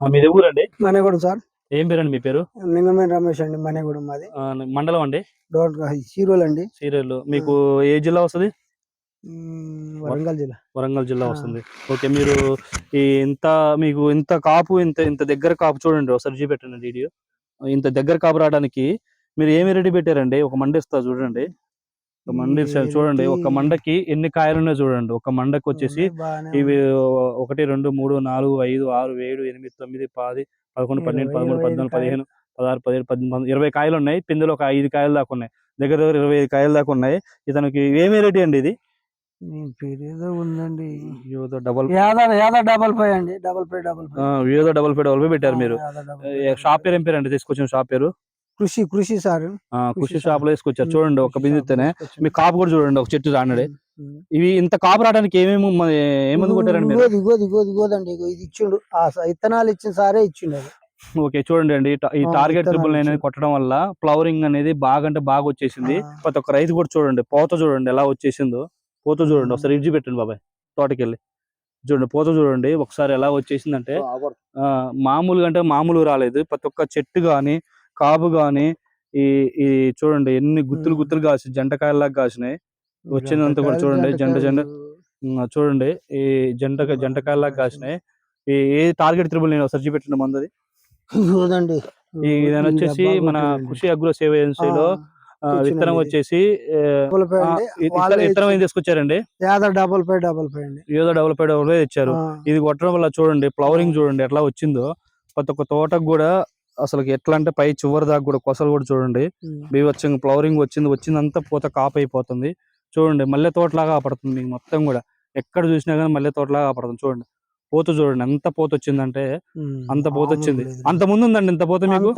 మీది ఊరండి? మనేగూడెం సార్. ఏం పేరండి మీ పేరు? లింగమేని రమేష్ అండి మనేగూడెం మాది. మండలం అండి? చీరోలు అండి. సీరియల్. మీకు ఏ జిల్లా వస్తుంది? వరంగల్ జిల్లా. వరంగల్ జిల్లా. వస్తుంది. ఓకే మీరు ఈ ఇంత మీకు ఇంత కాపు ఇంత ఇంత దగ్గర కాపు చూడండి ఒకసారి చూపెట్టండి వీడియో. ఇంత దగ్గర కాపు రావడానికి మీరు ఏమి రెడీ పెట్టారండి? ఒక మండ ఇస్తా చూడండి. ఒక మండ చూడండి ఒక మండకి ఎన్ని కాయలు ఉన్నాయో చూడండి. ఒక మండకి వచ్చేసి ఇవి ఒకటి రెండు మూడు నాలుగు ఐదు ఆరు ఏడు ఎనిమిది తొమ్మిది పది పదకొండు పన్నెండు పదమూడు పద్నాలుగు పదిహేను పదహారు పదిహేడు పద్దెనిమిది ఇరవై కాయలు ఉన్నాయి పిందులో ఒక ఐదు కాయలు దాకా ఉన్నాయి. దగ్గర దగ్గర ఇరవై ఐదు కాయలు దాకా ఉన్నాయి. ఇతనికి ఏమి రెడీ అండి ఇది? ఏదో ఉందండి. ఏదో డబల్ ఫైవ్ అండి. డబల్ ఫైవ్ డబల్ ఫైవ్ ఏదో డబల్ ఫైవ్ డబల్ ఫైవ్ పెట్టారు మీరు. షాప్ పేరు ఏం పేరు అండి? తీసుకొచ్చిన షాప్ పేరు? కృషి కృషి సార్. ఆ, కృషి షాప్లో తీసుకొచ్చారు చూడండి ఒక బిందు ఇస్తేనే మీ కాపు కూడా చూడండి ఒక చెట్టు రానడే. ఇవి ఇంత కాపు రావడానికి ఏమేమి ఏమంది కొట్టారండి ఇగో ఇది ఇచ్చిండు. ఆ ఇత్తనాలు ఇచ్చిన సారే ఇచ్చిండు ఓకే చూడండి అండి. ఈ టార్గెట్ ట్రిపుల్ నైన్ వచ్చాయి. కొట్టడం వల్ల ఫ్లవరింగ్ అనేది బాగా అంటే బాగా వచ్చేసింది. ప్రతి ఒక్క రైతు కూడా చూడండి పోత చూడండి ఎలా వచ్చేసిందో. పోత చూడండి. ఒకసారి ఇడ్జి పెట్టండి బాబాయ్ తోటకెళ్ళి. చూడండి పోత చూడండి ఒకసారి ఎలా వచ్చేసిందంటే మామూలుగా అంటే మామూలు రాలేదు. ప్రతి ఒక్క చెట్టు గాని కాపు గాని ఈ ఈ చూడండి ఎన్ని గుత్తులు. గుత్తులు కాసి జంటకాయలాగా కాసినాయి. వచ్చిందంతా కూడా చూడండి, జంట జంట. చూడండి ఈ జంట జంటకాయలాగా కాసినాయి. ఈ ఏ టార్గెట్ త్రిబుల్ నేను ఒకసారి చూపెట్టండి మందది? ఈ ఇదని వచ్చేసి మన కృషి అగ్రో సేవ ఏజెన్సీలో విత్తనం. వచ్చేసి డబల్ విత్తనం ఏం తీసుకొచ్చారండి? డబల్ ఫైవ్ డబల్ అండి. ఏదో డెవలప్ డెవలప్ ఇచ్చారు ఆ. ఇది కొట్టడం వల్ల చూడండి ఫ్లవరింగ్. చూడండి ఎట్లా వచ్చిందో. ప్రతి ఒక్క తోటకు కూడా అసలు ఎట్లా అంటే పై చివరి దాకా కూడా కొసలు కూడా చూడండి. బీవచ్చంగా ఫ్లవరింగ్ వచ్చింది వచ్చిందంతా పూత కాపు అయిపోతుంది చూడండి మల్లె తోటలాగా కాపాడుతుంది మీకు మొత్తం కూడా ఎక్కడ చూసినా కానీ మల్లె తోటలాగా కాపాడుతుంది చూడండి పూత చూడండి ఎంత పూత వచ్చిందంటే. అంత పూత వచ్చింది. అంత ముందు ఉందండి ఇంత పూత మీకు